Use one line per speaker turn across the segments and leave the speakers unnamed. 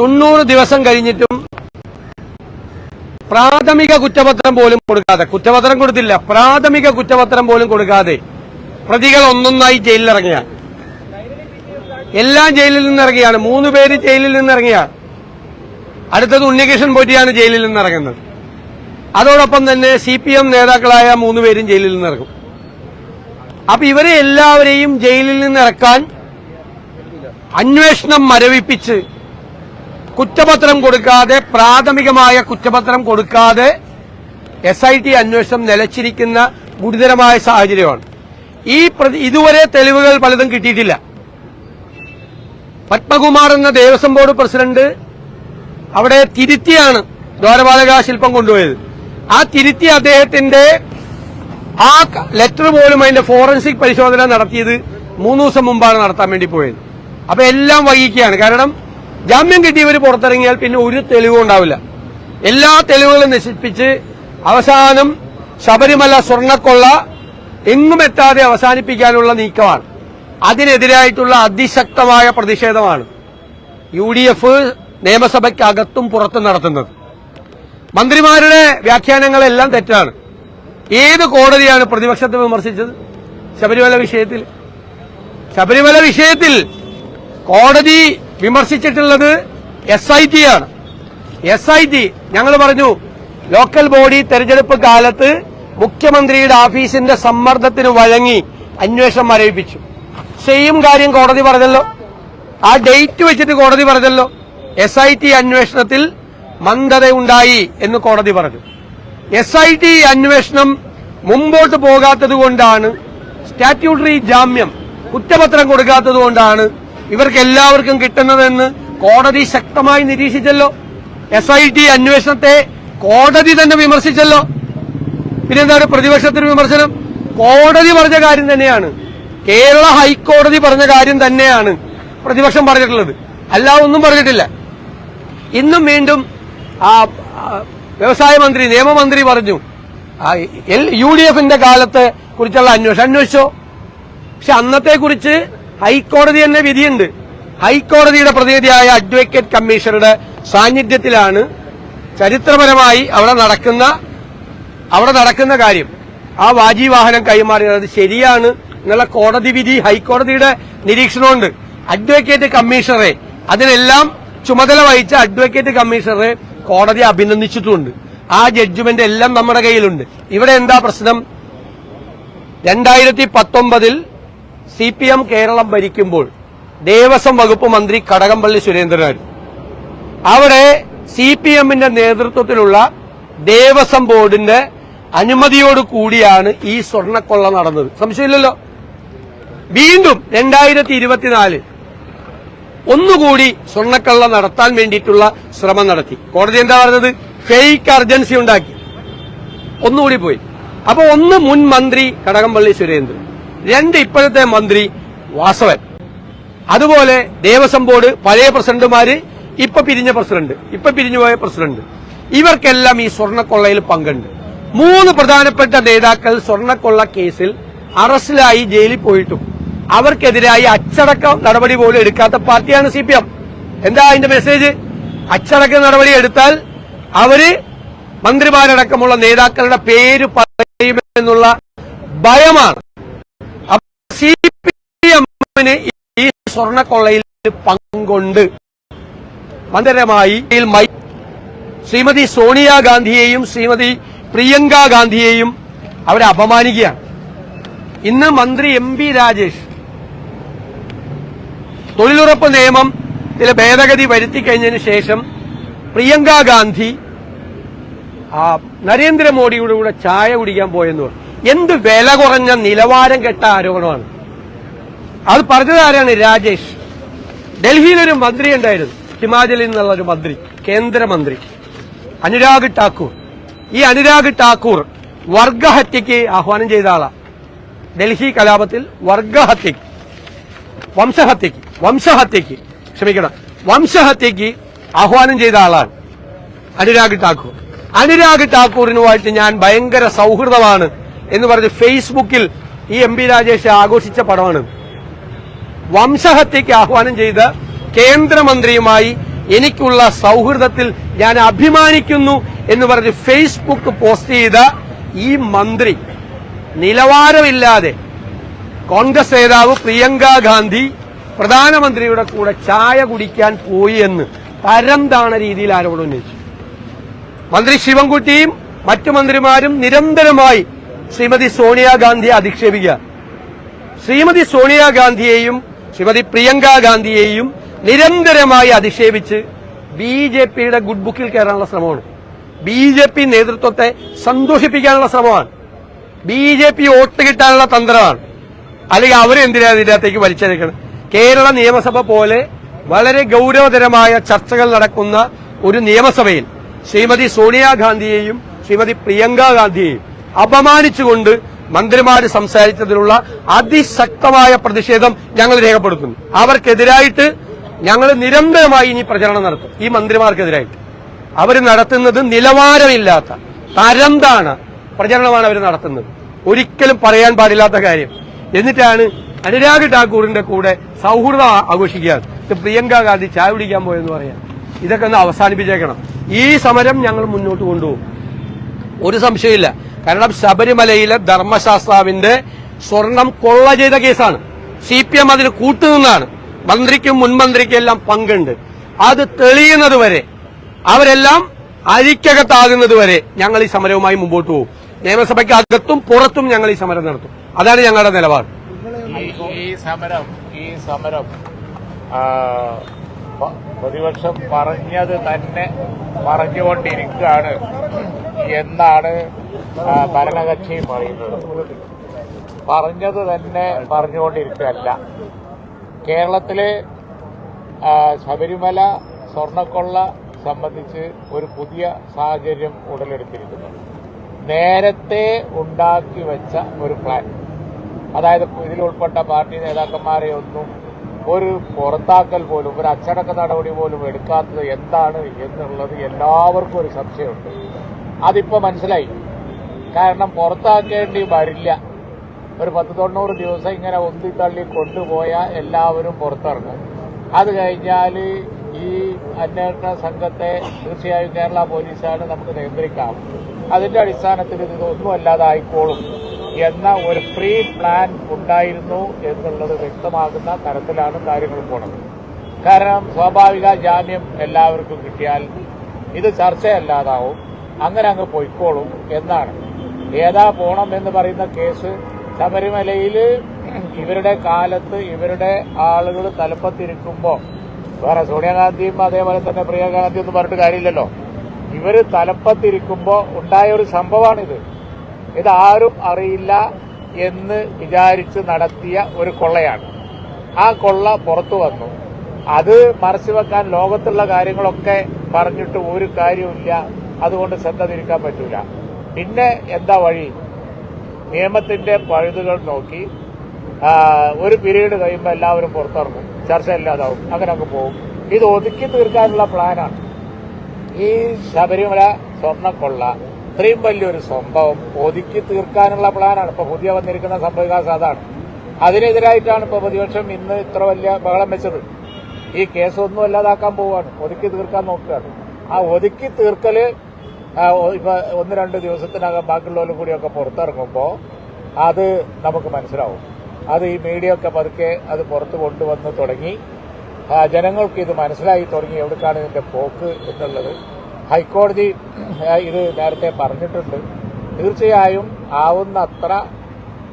തൊണ്ണൂറ് ദിവസം കഴിഞ്ഞിട്ടും പ്രാഥമിക കുറ്റപത്രം പോലും കൊടുക്കാതെ കുറ്റപത്രം കൊടുത്തില്ല പ്രാഥമിക കുറ്റപത്രം പോലും കൊടുക്കാതെ പ്രതികൾ ഒന്നൊന്നായി ജയിലിലിറങ്ങിയ. എല്ലാം ജയിലിൽ നിന്നിറങ്ങിയാണ് മൂന്ന് പേര് ജയിലിൽ നിന്നിറങ്ങിയ. അടുത്തത് ഉണ്ണികൃഷ്ണൻ പൊറ്റിയാണ് ജയിലിൽ നിന്നിറങ്ങുന്നത്. അതോടൊപ്പം തന്നെ സി പി എം നേതാക്കളായ മൂന്ന് പേരും ജയിലിൽ നിന്നിറങ്ങും. അപ്പൊ ഇവരെ എല്ലാവരെയും ജയിലിൽ നിന്നിറക്കാൻ അന്വേഷണം മരവിപ്പിച്ച് കുറ്റപത്രം കൊടുക്കാതെ പ്രാഥമികമായ കുറ്റപത്രം കൊടുക്കാതെ എസ് ഐ ടി അന്വേഷണം നിലച്ചിരിക്കുന്ന ഗുരുതരമായ സാഹചര്യമാണ്. ഈ ഇതുവരെ തെളിവുകൾ പലതും കിട്ടിയിട്ടില്ല. പത്മകുമാർ എന്ന ദേവസ്വം ബോർഡ് പ്രസിഡന്റ് അവിടെ തിരുത്തിയാണ് ദ്വാരപാലക ശില്പം കൊണ്ടുപോയത്. ആ തിരുത്തി അദ്ദേഹത്തിന്റെ ആ ലെറ്റർ പോലും അതിന്റെ ഫോറൻസിക് പരിശോധന നടത്തിയത് മൂന്ന് ദിവസം മുമ്പാണ് നടത്താൻ വേണ്ടി പോയത്. അപ്പൊ എല്ലാം വൈകിക്കുകയാണ്. കാരണം ജാമ്യം കിട്ടിയവർ പുറത്തിറങ്ങിയാൽ പിന്നെ ഒരു തെളിവും ഉണ്ടാവില്ല. എല്ലാ തെളിവുകളും നശിപ്പിച്ച് അവസാനം ശബരിമല സ്വർണക്കൊള്ള എങ്ങും എത്താതെ അവസാനിപ്പിക്കാനുള്ള നീക്കമാണ്. അതിനെതിരായിട്ടുള്ള അതിശക്തമായ പ്രതിഷേധമാണ് യു ഡി എഫ് നിയമസഭയ്ക്കകത്തും പുറത്തും നടത്തുന്നത്. മന്ത്രിമാരുടെ വ്യാഖ്യാനങ്ങളെല്ലാം തെറ്റാണ്. ഏത് കോടതിയാണ് പ്രതിപക്ഷത്തെ വിമർശിച്ചത്? ശബരിമല വിഷയത്തിൽ. ശബരിമല വിഷയത്തിൽ കോടതി വിമർശിച്ചിട്ടുള്ളത് എസ് ഐ ടി ആണ്. എസ് ഐ ടി ഞങ്ങൾ പറഞ്ഞു ലോക്കൽ ബോഡി തെരഞ്ഞെടുപ്പ് കാലത്ത് മുഖ്യമന്ത്രിയുടെ ഓഫീസിന്റെ സമ്മർദ്ദത്തിന് വഴങ്ങി അന്വേഷണം മരവിപ്പിച്ചു സെയിം കാര്യം കോടതി പറഞ്ഞല്ലോ. ആ ഡേറ്റ് വെച്ചിട്ട് കോടതി പറഞ്ഞല്ലോ. എസ് ഐ ടി അന്വേഷണത്തിൽ മന്ദതയുണ്ടായി എന്ന് കോടതി പറഞ്ഞു. എസ് ഐ ടി അന്വേഷണം മുമ്പോട്ട് പോകാത്തത് കൊണ്ടാണ് സ്റ്റാറ്റ്യൂട്ടറി ജാമ്യം കുറ്റപത്രം കൊടുക്കാത്തത് കൊണ്ടാണ് ഇവർക്ക് എല്ലാവർക്കും കിട്ടുന്നതെന്ന് കോടതി ശക്തമായി നിരീക്ഷിച്ചല്ലോ. എസ് ഐ ടി അന്വേഷണത്തെ കോടതി തന്നെ വിമർശിച്ചല്ലോ. പിന്നെന്താണ് പ്രതിപക്ഷത്തിന് വിമർശനം? കോടതി പറഞ്ഞ കാര്യം തന്നെയാണ്. കേരള ഹൈക്കോടതി പറഞ്ഞ കാര്യം തന്നെയാണ് പ്രതിപക്ഷം പറഞ്ഞിട്ടുള്ളത്. അല്ല ഒന്നും പറഞ്ഞിട്ടില്ല. ഇന്നും വീണ്ടും വ്യവസായ മന്ത്രി നിയമമന്ത്രി പറഞ്ഞു. യു ഡി എഫിന്റെ കാലത്തെ കുറിച്ചുള്ള അന്വേഷണം. അന്വേഷിച്ചോ? പക്ഷെ അന്നത്തെ കുറിച്ച് ഹൈക്കോടതി തന്നെ വിധിയുണ്ട്. ഹൈക്കോടതിയുടെ പ്രതിനിധിയായ അഡ്വക്കേറ്റ് കമ്മീഷണറുടെ സാന്നിധ്യത്തിലാണ് ചരിത്രപരമായി അവിടെ നടക്കുന്ന അവിടെ നടക്കുന്ന കാര്യം. ആ വാഹനം കൈമാറിയത് ശരിയാണ് എന്നുള്ള കോടതി വിധി ഹൈക്കോടതിയുടെ നിരീക്ഷണമുണ്ട്. അഡ്വക്കേറ്റ് കമ്മീഷണറെ അതിനെല്ലാം ചുമതല വഹിച്ച അഡ്വക്കേറ്റ് കമ്മീഷണറെ കോടതി അഭിനന്ദിച്ചിട്ടുണ്ട്. ആ ജഡ്ജ്മെന്റ് എല്ലാം നമ്മുടെ കയ്യിലുണ്ട്. ഇവിടെ എന്താ പ്രശ്നം? രണ്ടായിരത്തി പത്തൊമ്പതിൽ സി പി എം കേരളം ഭരിക്കുമ്പോൾ ദേവസ്വം വകുപ്പ് മന്ത്രി കടകംപള്ളി സുരേന്ദ്രനായിരുന്നു അവിടെ സി പി എമ്മിന്റെ നേതൃത്വത്തിലുള്ള ദേവസ്വം ബോർഡിന്റെ അനുമതിയോട് കൂടിയാണ് ഈ സ്വർണക്കൊള്ള നടന്നത്. സംശയമില്ലല്ലോ? വീണ്ടും രണ്ടായിരത്തി ഇരുപത്തിനാല് ഒന്നുകൂടി സ്വർണക്കള്ള നടത്താൻ വേണ്ടിയിട്ടുള്ള ശ്രമം നടത്തി. കോടതി എന്താ പറഞ്ഞത്? ഫേക്ക് അർജൻസി ഉണ്ടാക്കി. ഒന്നുകൂടി പോയി. അപ്പൊ ഒന്ന് മുൻ മന്ത്രി കടകംപള്ളി സുരേന്ദ്രൻ. രണ്ട് ഇപ്പോഴത്തെ മന്ത്രി വാസവൻ. അതുപോലെ ദേവസ്വം ബോർഡ് പഴയ പ്രസിഡന്റുമാര് ഇപ്പൊ പിരിഞ്ഞ പ്രസിഡന്റ് ഇപ്പൊ പിരിഞ്ഞുപോയ പ്രസിഡന്റ്. ഇവർക്കെല്ലാം ഈ സ്വർണക്കൊള്ളയിൽ പങ്കുണ്ട്. മൂന്ന് പ്രധാനപ്പെട്ട നേതാക്കൾ സ്വർണക്കൊള്ള കേസിൽ അറസ്റ്റിലായി ജയിലിൽ പോയിട്ടും അവർക്കെതിരായി അച്ചടക്ക നടപടി പോലും എടുക്കാത്ത പാർട്ടിയാണ് സി പി എം എന്താ അതിന്റെ മെസ്സേജ്? അച്ചടക്ക നടപടി എടുത്താൽ അവർ മന്ത്രിമാരടക്കമുള്ള നേതാക്കളുടെ പേര് പറയുമെന്നുള്ള ഭയമാണ്. സി പി എമ്മിന് ഈ സ്വർണക്കൊള്ളയിൽ പങ്കുണ്ട്. മന്ദരമായി ശ്രീമതി സോണിയാഗാന്ധിയെയും ശ്രീമതി പ്രിയങ്ക ഗാന്ധിയെയും അവരെ അപമാനിക്കുകയാണ്. ഇന്ന് മന്ത്രി എം പി രാജേഷ് തൊഴിലുറപ്പ് നിയമം ചില ഭേദഗതി വരുത്തി കഴിഞ്ഞതിന് ശേഷം പ്രിയങ്ക ഗാന്ധി നരേന്ദ്രമോദിയുടെ കൂടെ ചായ കുടിക്കാൻ പോയെന്ന് പറഞ്ഞു. എന്ത് വില കുറഞ്ഞ നിലവാരം കെട്ട ആരോപണമാണ്. അത് പറഞ്ഞത് ആരാണ്? രാജേഷ്. ഡൽഹിയിലൊരു മന്ത്രി ഉണ്ടായിരുന്നു ഹിമാചലിൽ നിന്നുള്ള ഒരു മന്ത്രി കേന്ദ്രമന്ത്രി. അനുരാഗ് ടാക്കൂർ ഈ അനുരാഗ് ടാക്കൂർ വർഗഹത്യക്ക് ആഹ്വാനം ചെയ്ത ആളാണ് ഡൽഹി കലാപത്തിൽ വർഗഹത്യക്ക് വംശഹത്യക്ക് വംശഹത്യക്ക് ക്ഷമിക്കണം. വംശഹത്യക്ക് ആഹ്വാനം ചെയ്ത ആളാണ് അനുരാഗ് ടാക്കൂർ അനുരാഗ് ഠാക്കൂറിനുമായിട്ട് ഞാൻ ഭയങ്കര സൗഹൃദമാണ്. എന്ന് പറഞ്ഞ് ഫേസ്ബുക്കിൽ ഈ എം പി രാജേഷ് ആഘോഷിച്ച പടമാണ്. വംശഹത്യക്ക് ആഹ്വാനം ചെയ്ത കേന്ദ്രമന്ത്രിയുമായി എനിക്കുള്ള സൗഹൃദത്തിൽ ഞാൻ അഭിമാനിക്കുന്നു എന്ന് പറഞ്ഞ് ഫേസ്ബുക്ക് പോസ്റ്റ് ചെയ്ത ഈ മന്ത്രി നിലവാരമില്ലാതെ കോൺഗ്രസ് നേതാവ് പ്രിയങ്ക ഗാന്ധി പ്രധാനമന്ത്രിയുടെ കൂടെ ചായ കുടിക്കാൻ പോയി എന്ന് തരംതാണ രീതിയിൽ ആരോപണം ഉന്നയിച്ചു. മന്ത്രി ശിവൻകുട്ടിയും മറ്റു മന്ത്രിമാരും നിരന്തരമായി ശ്രീമതി സോണിയാഗാന്ധിയെ അധിക്ഷേപിക്കുക. ശ്രീമതി സോണിയാഗാന്ധിയെയും ശ്രീമതി പ്രിയങ്ക ഗാന്ധിയെയും നിരന്തരമായി അധിക്ഷേപിച്ച് ബി ജെ പിയുടെ ഗുഡ് ബുക്കിൽ കയറാനുള്ള ശ്രമമാണ്. ബി ജെ പി നേതൃത്വത്തെ സന്തോഷിപ്പിക്കാനുള്ള ശ്രമമാണ്. ബി ജെ പി വോട്ട് കിട്ടാനുള്ള തന്ത്രമാണ്. അല്ലെങ്കിൽ അവരെന്തിനാണ് ഇതിനകത്തേക്ക് വലിച്ചെടുക്കണം കേരള നിയമസഭ പോലെ വളരെ ഗൗരവതരമായ ചർച്ചകൾ നടക്കുന്ന ഒരു നിയമസഭയിൽ ശ്രീമതി സോണിയാഗാന്ധിയെയും ശ്രീമതി പ്രിയങ്ക ഗാന്ധിയെയും അപമാനിച്ചുകൊണ്ട് മന്ത്രിമാർ സംസാരിച്ചതിലുള്ള അതിശക്തമായ പ്രതിഷേധം ഞങ്ങൾ രേഖപ്പെടുത്തുന്നു. അവർക്കെതിരായിട്ട് ഞങ്ങൾ നിരന്തരമായി ഇനി പ്രചരണം നടത്തും. ഈ മന്ത്രിമാർക്കെതിരായിട്ട് അവർ നടത്തുന്നത് നിലവാരമില്ലാത്ത തരംതാണ് പ്രചരണമാണ് അവർ നടത്തുന്നത്. ഒരിക്കലും പറയാൻ പാടില്ലാത്ത കാര്യം. എന്നിട്ടാണ് അനുരാഗ് ഠാക്കൂറിന്റെ കൂടെ സൗഹൃദം ആഘോഷിക്കുക പ്രിയങ്ക ഗാന്ധി ചായ പിടിക്കാൻ പോയെന്ന് പറയാം. ഇതൊക്കെ ഒന്ന് അവസാനിപ്പിച്ചേക്കണം. ഈ സമരം ഞങ്ങൾ മുന്നോട്ട് കൊണ്ടുപോകും. ഒരു സംശയമില്ല കാരണം ശബരിമലയിലെ ധർമ്മശാസ്ത്രാവിന്റെ സ്വർണം കൊള്ള ചെയ്ത കേസാണ്. സി പി എം അതിന് കൂട്ടുനിന്നാണ്. മന്ത്രിക്കും മുൻമന്ത്രിക്കും എല്ലാം പങ്കുണ്ട്. അത് തെളിയുന്നത് വരെ അവരെല്ലാം അരിക്കകത്താകുന്നത് വരെ ഞങ്ങൾ ഈ സമരവുമായി മുമ്പോട്ട് പോകും. നിയമസഭയ്ക്ക് അകത്തും പുറത്തും ഞങ്ങൾ ഈ സമരം നടത്തും. അതാണ് ഞങ്ങളുടെ നിലപാട്.
ഈ- സമരം ഈ സമരം പ്രതിപക്ഷം പറഞ്ഞത് തന്നെ പറഞ്ഞുകൊണ്ടിരിക്കുകയാണ്. എന്നാണ് ഭരണകക്ഷി പറയുന്നത്. പറഞ്ഞത് തന്നെ പറഞ്ഞുകൊണ്ടിരിക്കുകയല്ല. കേരളത്തിലെ ശബരിമല സ്വർണക്കൊള്ള സംബന്ധിച്ച് ഒരു പുതിയ സാഹചര്യം ഉടലെടുത്തിരിക്കുന്നു. നേരത്തെ ഉണ്ടാക്കി വെച്ച ഒരു പ്ലാൻ അതായത് ഇതിൽ ഉൾപ്പെട്ട പാർട്ടി നേതാക്കന്മാരെ ഒന്നും ഒരു പുറത്താക്കൽ പോലും ഒരു അച്ചടക്ക നടപടി പോലും എടുക്കാത്തത് എന്താണ് എന്നുള്ളത് എല്ലാവർക്കും ഒരു സംശയമുണ്ട്. അതിപ്പോ മനസ്സിലായി. കാരണം പുറത്താക്കേണ്ടി വരില്ല. ഒരു പത്ത് തൊണ്ണൂറ് ദിവസം ഇങ്ങനെ ഒന്തിത്തള്ളി കൊണ്ടുപോയാൽ എല്ലാവരും പുറത്തിറങ്ങും. അത് കഴിഞ്ഞാൽ ഈ അന്വേഷണ സംഘത്തെ തീർച്ചയായും കേരള പോലീസാണ് നമുക്ക് നിയന്ത്രിക്കാം. അതിന്റെ അടിസ്ഥാനത്തിൽ ഇതൊന്നും അല്ലാതായിക്കോളും എന്ന ഒരു പ്രീ പ്ലാൻ ഉണ്ടായിരുന്നു എന്നുള്ളത് വ്യക്തമാകുന്ന തരത്തിലാണ് കാര്യങ്ങൾ പോണത്. കാരണം സ്വാഭാവിക ജാമ്യം എല്ലാവർക്കും കിട്ടിയാൽ ഇത് ചർച്ചയല്ലാതാവും അങ്ങനെ അങ്ങ് പൊയ്ക്കോളും എന്നാണ്. ഏതാ പോണം എന്ന് പറയുന്ന കേസ് ശബരിമലയിൽ ഇവരുടെ കാലത്ത് ഇവരുടെ ആളുകൾ തലപ്പത്തിരിക്കുമ്പോൾ വേറെ സോണിയാഗാന്ധിയും അതേപോലെ തന്നെ പ്രിയങ്കാഗാന്ധിയും ഒന്നും പറഞ്ഞിട്ട് കാര്യമില്ലല്ലോ. ഇവർ തലപ്പത്തിരിക്കുമ്പോൾ ഉണ്ടായ ഒരു സംഭവമാണിത് ഇത് ആരും അറിയില്ല എന്ന് വിചാരിച്ച് നടത്തിയ ഒരു കൊള്ളയാണ്. ആ കൊള്ള പുറത്തു വന്നു. അത് മറച്ചു വെക്കാൻ ലോകത്തുള്ള കാര്യങ്ങളൊക്കെ പറഞ്ഞിട്ട് ഒരു കാര്യമില്ല അതുകൊണ്ട് ശ്രദ്ധ തിരിക്കാൻ പറ്റൂല. പിന്നെ എന്താ വഴി? നിയമത്തിന്റെ പഴുതുകൾ നോക്കി. ഒരു പീരീഡ് കഴിയുമ്പോൾ എല്ലാവരും പുറത്തിറങ്ങും. ചർച്ച ഇല്ലാതാവും. അങ്ങ് പോകും. ഇത് ഒതുക്കി തീർക്കാനുള്ള പ്ലാനാണ്. ഈ ശബരിമല സ്വർണക്കൊള്ള ഇത്രയും വലിയൊരു സംഭവം ഒതുക്കി തീർക്കാനുള്ള പ്ലാനാണ്. ഇപ്പൊ പുതിയ വന്നിരിക്കുന്ന സംഭവവികാസം അതാണ്. അതിനെതിരായിട്ടാണ് ഇപ്പൊ പ്രതിപക്ഷം ഇന്ന് ഇത്ര വലിയ ബഹളം വെച്ചത്. ഈ കേസ് ഒന്നും അല്ലാതാക്കാൻ പോവുകയാണ്. ഒതുക്കി തീർക്കാൻ നോക്കുകയാണ്. ആ ഒതുക്കി തീർക്കൽ ഇപ്പൊ ഒന്ന് രണ്ട് ദിവസത്തിനകം ബാക്കിയുള്ളവരും കൂടിയൊക്കെ പുറത്തിറങ്ങുമ്പോൾ അത് നമുക്ക് മനസ്സിലാവും. അത് ഈ മീഡിയ ഒക്കെ പതുക്കെ അത് പുറത്ത് കൊണ്ടുവന്ന് തുടങ്ങി. ജനങ്ങൾക്ക് ഇത് മനസ്സിലായി തുടങ്ങി. എവിടേക്കാണ് ഇതിന്റെ പോക്ക് എന്നുള്ളത്. ഹൈക്കോടതി ഇത് നേരത്തെ പറഞ്ഞിട്ടുണ്ട്. തീർച്ചയായും ആവുന്നത്ര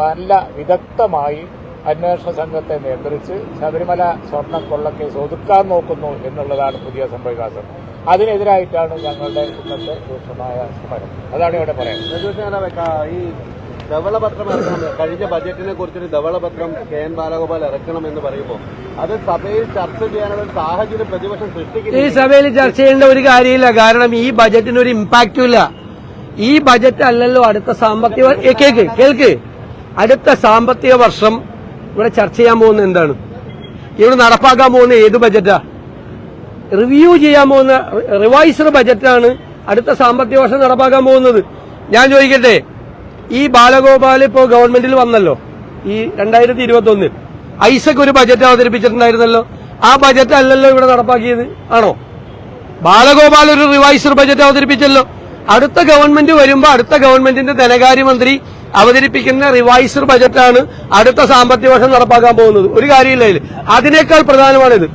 നല്ല വിദഗ്ധമായി അന്വേഷണ സംഘത്തെ നിയന്ത്രിച്ച് ശബരിമല സ്വർണക്കൊള്ളക്കേസ് ഒതുക്കാൻ നോക്കുന്നു എന്നുള്ളതാണ് പുതിയ സംഭവവികാസം. അതിനെതിരായിട്ടാണ് ഞങ്ങളുടെ ഇന്നത്തെ രൂക്ഷമായ സമരം. അതാണ് ഇവിടെ പറയുന്നത്
ഈ ധവളപത്രം ഇറക്കണം കഴിഞ്ഞ ബജറ്റിനെ കുറിച്ചൊരു ധവളപത്രം കെ എൻ ബാലഗോപാൽ ഇറക്കണം എന്ന് പറയുമ്പോൾ അത് സഭയിൽ ചർച്ച ചെയ്യാനുള്ള ഒരു സാഹചര്യം പ്രതിപക്ഷം
ഈ
സൃഷ്ടിക്കുന്നു
സഭയിൽ ചർച്ച ചെയ്യേണ്ട ഒരു കാര്യമില്ല. കാരണം ഈ ബജറ്റിന് ഒരു ഇമ്പാക്റ്റും ഇല്ല. ഈ ബജറ്റ് അല്ലല്ലോ അടുത്ത സാമ്പത്തിക കേൾക്ക് കേൾക്ക്. അടുത്ത സാമ്പത്തിക വർഷം ഇവിടെ ചർച്ച ചെയ്യാൻ പോകുന്ന എന്താണ്? ഇവിടെ നടപ്പാക്കാൻ പോകുന്ന ഏത് ബജറ്റാ റിവ്യൂ ചെയ്യാൻ പോകുന്ന റിവൈസ്ഡ് ബജറ്റാണ് അടുത്ത സാമ്പത്തിക വർഷം നടപ്പാക്കാൻ പോകുന്നത്. ഞാൻ ചോദിക്കട്ടെ? ഈ ബാലഗോപാൽ ഇപ്പോ ഗവൺമെന്റിൽ വന്നല്ലോ. ഈ രണ്ടായിരത്തി ഇരുപത്തി ഒന്നിൽ ഐസക് ഒരു ബജറ്റ് അവതരിപ്പിച്ചിട്ടുണ്ടായിരുന്നല്ലോ. ആ ബജറ്റ് അല്ലല്ലോ ഇവിടെ നടപ്പാക്കിയത്. ആണോ? ബാലഗോപാൽ ഒരു റിവൈസർ ബജറ്റ് അവതരിപ്പിച്ചല്ലോ. അടുത്ത ഗവൺമെന്റ് വരുമ്പോ അടുത്ത ഗവൺമെന്റിന്റെ ധനകാര്യമന്ത്രി അവതരിപ്പിക്കുന്ന റിവൈസർ ബജറ്റാണ് അടുത്ത സാമ്പത്തിക വർഷം നടപ്പാക്കാൻ പോകുന്നത്. ഒരു കാര്യമില്ല അതിനേക്കാൾ പ്രധാനമാണിത്.